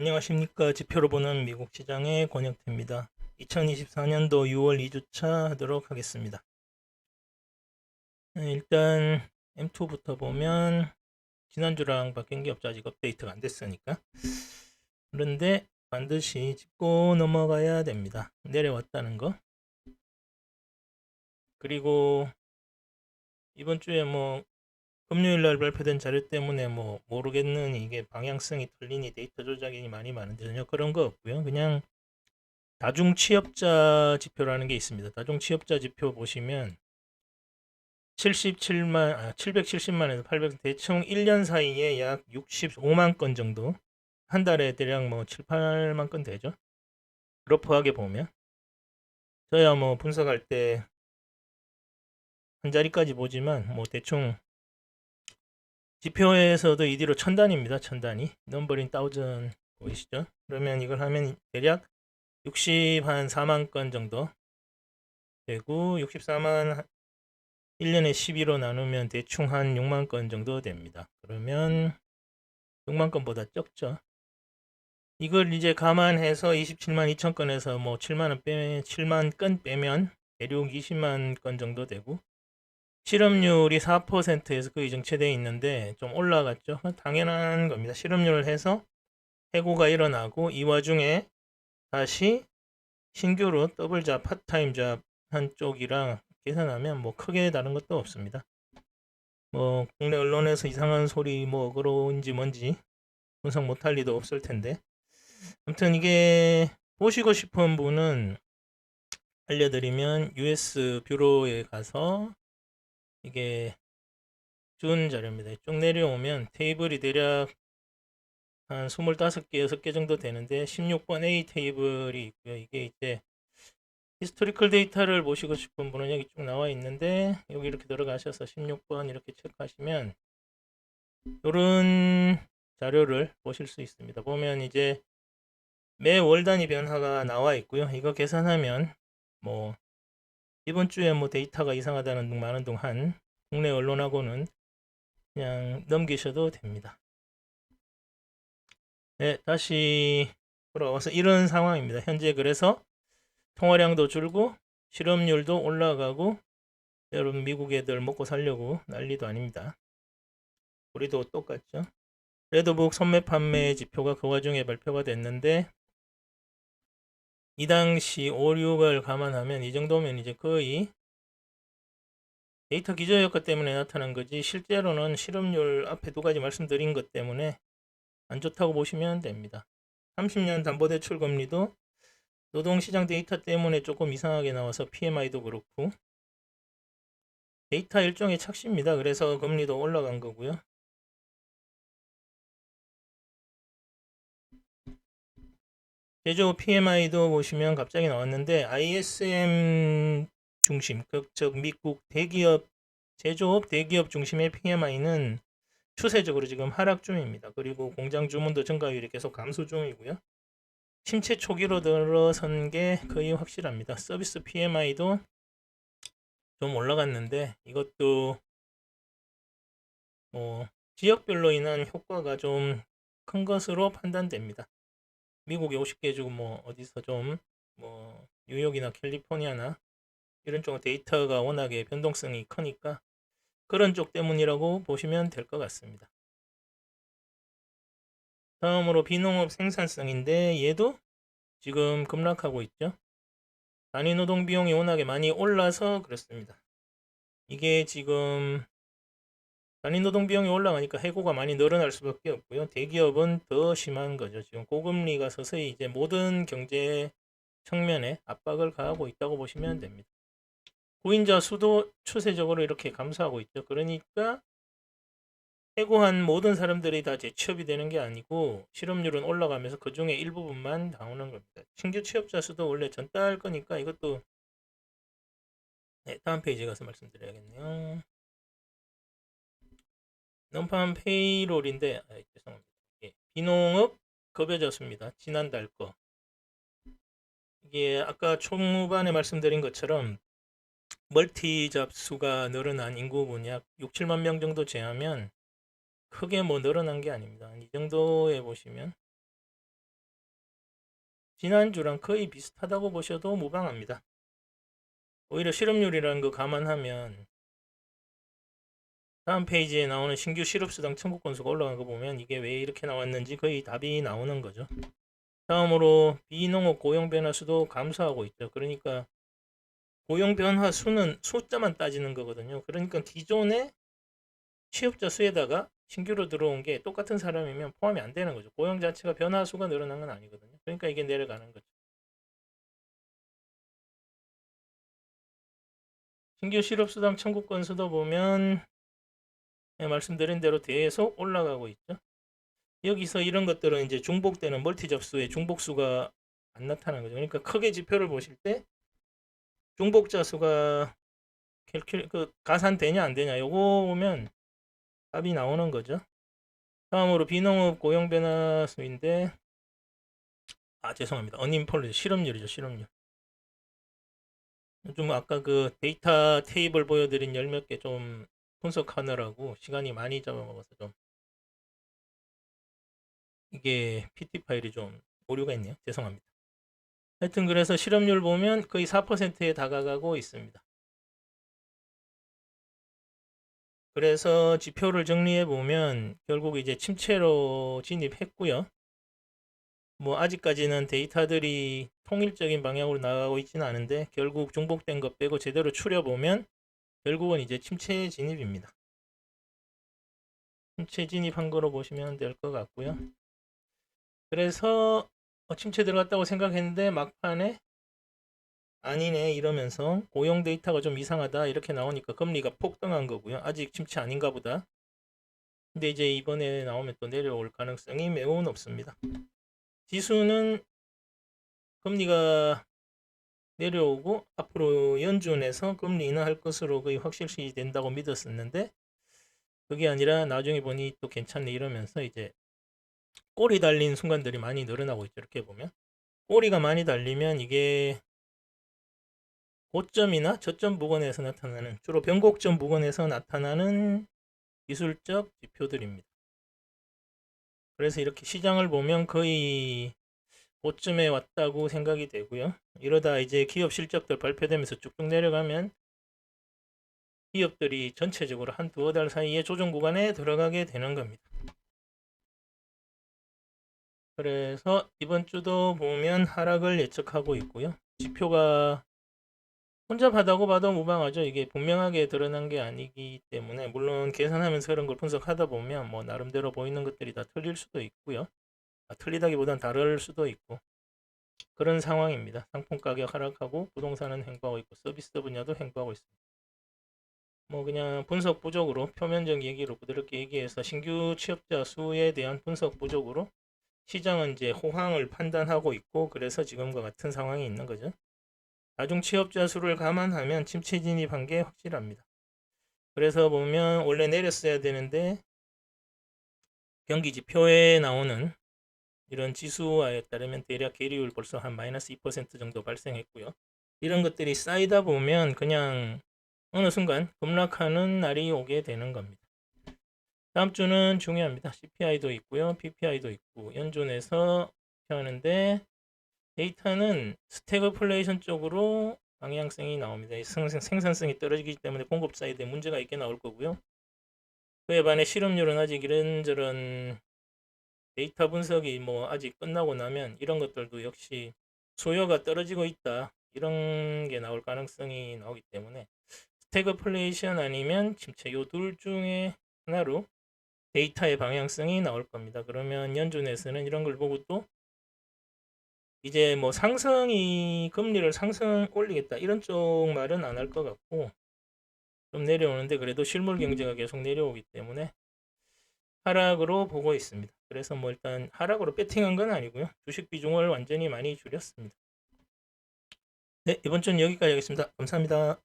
안녕하십니까. 지표로 보는 미국 시장의 권혁태입니다. 2024년도 6월 2주차 하도록 하겠습니다. 네, 일단 M2부터 보면 지난주랑 바뀐 게 없죠. 아직 업데이트가 안 됐으니까. 그런데 반드시 짚고 넘어가야 됩니다. 내려왔다는 거. 그리고 이번 주에 뭐 금요일 날 발표된 자료 때문에 뭐 모르겠는 이게 방향성이 틀리니 데이터 조작이 많이 많은데 전혀 그런 거 없고요. 그냥 다중 취업자 지표라는 게 있습니다. 다중 취업자 지표 보시면 77만 아, 770만에서 800 대충 1년 사이에 약 65만 건 정도 한 달에 대략 뭐 7, 8만 건 되죠. 그래프하게 보면 저야 뭐 분석할 때 한 자리까지 보지만 뭐 대충 지표에서도 이 뒤로 천 단위입니다. 천 단위. 넘버링 다우전 보이시죠? 그러면 이걸 하면 대략 60 한 4만 건 정도 되고 64만 1년에 12로 나누면 대충 한 6만 건 정도 됩니다. 그러면 6만 건보다 적죠. 이걸 이제 감안해서 27만 2천 건에서 뭐 7만 원빼 7만 건 빼면 대략 20만 건 정도 되고 실업률이 4%에서 그 이정 최대에 있는데 좀 올라갔죠. 당연한 겁니다. 실업률을 해서 해고가 일어나고 이 와중에 다시 신규로 더블 잡, 파타임 잡 한쪽이랑 계산하면 뭐 크게 다른 것도 없습니다. 뭐 국내 언론에서 이상한 소리 뭐 그런지 뭔지 분석 못할 리도 없을 텐데 아무튼 이게 보시고 싶은 분은 알려드리면 US 뷰로에 가서 이게 준 자료입니다. 쭉 내려오면 테이블이 대략 한 25개, 6개 정도 되는데 16번 A 테이블이 있고요. 이게 이제 히스토리컬 데이터를 보시고 싶은 분은 여기 쭉 나와 있는데 여기 이렇게 들어가셔서 16번 이렇게 체크하시면 이런 자료를 보실 수 있습니다. 보면 이제 매 월 단위 변화가 나와 있고요. 이거 계산하면 뭐 이번 주에 뭐 데이터가 이상하다는 등 많은 동안 국내 언론하고는 그냥 넘기셔도 됩니다. 네, 다시 돌아와서 이런 상황입니다. 현재 그래서 통화량도 줄고 실업률도 올라가고 여러분 미국 애들 먹고 살려고 난리도 아닙니다. 우리도 똑같죠. 레드북 선매 판매 지표가 그 와중에 발표가 됐는데 이 당시 5, 6을 감안하면 이 정도면 이제 거의 데이터 기저효과 때문에 나타난 거지 실제로는 실업률 앞에 두 가지 말씀드린 것 때문에 안 좋다고 보시면 됩니다. 30년 담보대출 금리도 노동시장 데이터 때문에 조금 이상하게 나와서 PMI도 그렇고 데이터 일종의 착시입니다. 그래서 금리도 올라간 거고요. 제조 PMI도 보시면 갑자기 나왔는데 ISM 중심, 즉 미국 대기업 제조업 대기업 중심의 PMI는 추세적으로 지금 하락 중입니다. 그리고 공장 주문도 증가율이 계속 감소 중이고요. 침체 초기로 들어선 게 거의 확실합니다. 서비스 PMI도 좀 올라갔는데 이것도 뭐 지역별로 인한 효과가 좀 큰 것으로 판단됩니다. 미국에 50개 주고 뭐 어디서 좀 뭐 뉴욕이나 캘리포니아나 이런 쪽 데이터가 워낙에 변동성이 크니까 그런 쪽 때문이라고 보시면 될 것 같습니다. 다음으로 비농업 생산성인데 얘도 지금 급락하고 있죠. 단위 노동 비용이 워낙에 많이 올라서 그렇습니다. 이게 지금 단위 노동 비용이 올라가니까 해고가 많이 늘어날 수밖에 없고요. 대기업은 더 심한 거죠. 지금 고금리가 서서히 이제 모든 경제 측면에 압박을 가하고 있다고 보시면 됩니다. 구인자 수도 추세적으로 이렇게 감소하고 있죠. 그러니까 해고한 모든 사람들이 다 재취업이 되는 게 아니고 실업률은 올라가면서 그 중에 일부분만 나오는 겁니다. 신규 취업자 수도 원래 전달 거니까 이것도 네, 다음 페이지 가서 말씀드려야겠네요. 넘판 페이롤인데 아, 죄송합니다. 예, 비농업 급여졌습니다. 지난달 거. 이게 아까 초반에 말씀드린 것처럼 멀티 잡수가 늘어난 인구분 약 6, 7만 명 정도 제하면 크게 뭐 늘어난 게 아닙니다. 이 정도에 보시면 지난주랑 거의 비슷하다고 보셔도 무방합니다. 오히려 실업률이라는 거 감안하면 다음 페이지에 나오는 신규 실업수당 청구 건수가 올라간 거 보면 이게 왜 이렇게 나왔는지 거의 답이 나오는 거죠. 다음으로 비농업 고용 변화 수도 감소하고 있죠. 그러니까 고용 변화 수는 숫자만 따지는 거거든요. 그러니까 기존의 취업자 수에다가 신규로 들어온 게 똑같은 사람이면 포함이 안 되는 거죠. 고용 자체가 변화 수가 늘어난 건 아니거든요. 그러니까 이게 내려가는 거죠. 신규 실업수당 청구 건수도 보면 예, 말씀드린 대로 계속 올라가고 있죠. 여기서 이런 것들은 이제 중복되는 멀티 접수의 중복수가 안 나타나는 거죠. 그러니까 크게 지표를 보실 때 중복자 수가 그 가산되냐 안 되냐 요거 보면 답이 나오는 거죠. 다음으로 비농업 고용 변화 수인데 아 죄송합니다. 언인폴리드 실업률이죠. 실업률. 좀 아까 그 데이터 테이블 보여드린 열 몇 개 좀 분석하느라고 시간이 많이 잡아먹어서 좀 이게 PT 파일이 좀 오류가 있네요. 죄송합니다. 하여튼 그래서 실업률 보면 거의 4%에 다가가고 있습니다. 그래서 지표를 정리해 보면 결국 이제 침체로 진입했고요. 뭐 아직까지는 데이터들이 통일적인 방향으로 나가고 있지는 않은데 결국 중복된 것 빼고 제대로 추려 보면 결국은 이제 침체 진입입니다. 침체 진입한 거로 보시면 될 것 같고요. 그래서 어, 침체 들어갔다고 생각했는데 막판에 아니네 이러면서 고용 데이터가 좀 이상하다 이렇게 나오니까 금리가 폭등한 거고요. 아직 침체 아닌가 보다. 근데 이제 이번에 나오면 또 내려올 가능성이 매우 높습니다. 지수는 금리가 내려오고 앞으로 연준에서 금리 인하할 것으로 거의 확실시 된다고 믿었었는데 그게 아니라 나중에 보니 또 괜찮네 이러면서 이제 꼬리 달린 순간들이 많이 늘어나고 있죠. 이렇게 보면 꼬리가 많이 달리면 이게 고점이나 저점 부근에서 나타나는 주로 변곡점 부근에서 나타나는 기술적 지표들입니다. 그래서 이렇게 시장을 보면 거의 고점에 왔다고 생각이 되고요. 이러다 이제 기업 실적들 발표되면서 쭉쭉 내려가면 기업들이 전체적으로 한 두어 달 사이에 조정 구간에 들어가게 되는 겁니다. 그래서 이번 주도 보면 하락을 예측하고 있고요. 지표가 혼잡하다고 봐도 무방하죠. 이게 분명하게 드러난 게 아니기 때문에 물론 계산하면서 그런 걸 분석하다 보면 뭐 나름대로 보이는 것들이 다 틀릴 수도 있고요. 아, 틀리다기보단 다를 수도 있고 그런 상황입니다. 상품 가격 하락하고 부동산은 행보하고 있고 서비스 분야도 행보하고 있습니다. 뭐 그냥 분석 부족으로 표면적 얘기로 부드럽게 얘기해서 신규 취업자 수에 대한 분석 부족으로 시장은 이제 호황을 판단하고 있고 그래서 지금과 같은 상황이 있는 거죠. 다중 취업자 수를 감안하면 침체 진입한 게 확실합니다. 그래서 보면 원래 내렸어야 되는데 경기 지표에 나오는 이런 지수와에 따르면 대략 계리율 벌써 한 마이너스 2% 정도 발생했고요. 이런 것들이 쌓이다 보면 그냥 어느 순간 급락하는 날이 오게 되는 겁니다. 다음 주는 중요합니다. CPI도 있고요. PPI도 있고 연준에서 하는데 데이터는 스태그플레이션 쪽으로 방향성이 나옵니다. 생산성이 떨어지기 때문에 공급 사이드에 문제가 있게 나올 거고요. 그에 반해 실업률은 아직 이런저런 데이터 분석이 뭐 아직 끝나고 나면 이런 것들도 역시 수요가 떨어지고 있다. 이런 게 나올 가능성이 나오기 때문에 스태그플레이션 아니면 침체 요 둘 중에 하나로 데이터의 방향성이 나올 겁니다. 그러면 연준에서는 이런 걸 보고 또 이제 뭐 상승이 금리를 상승 올리겠다 이런 쪽 말은 안 할 것 같고 좀 내려오는데 그래도 실물 경제가 계속 내려오기 때문에 하락으로 보고 있습니다. 그래서 뭐 일단 하락으로 배팅한 건 아니고요. 주식 비중을 완전히 많이 줄였습니다. 네, 이번 주는 여기까지 하겠습니다. 감사합니다.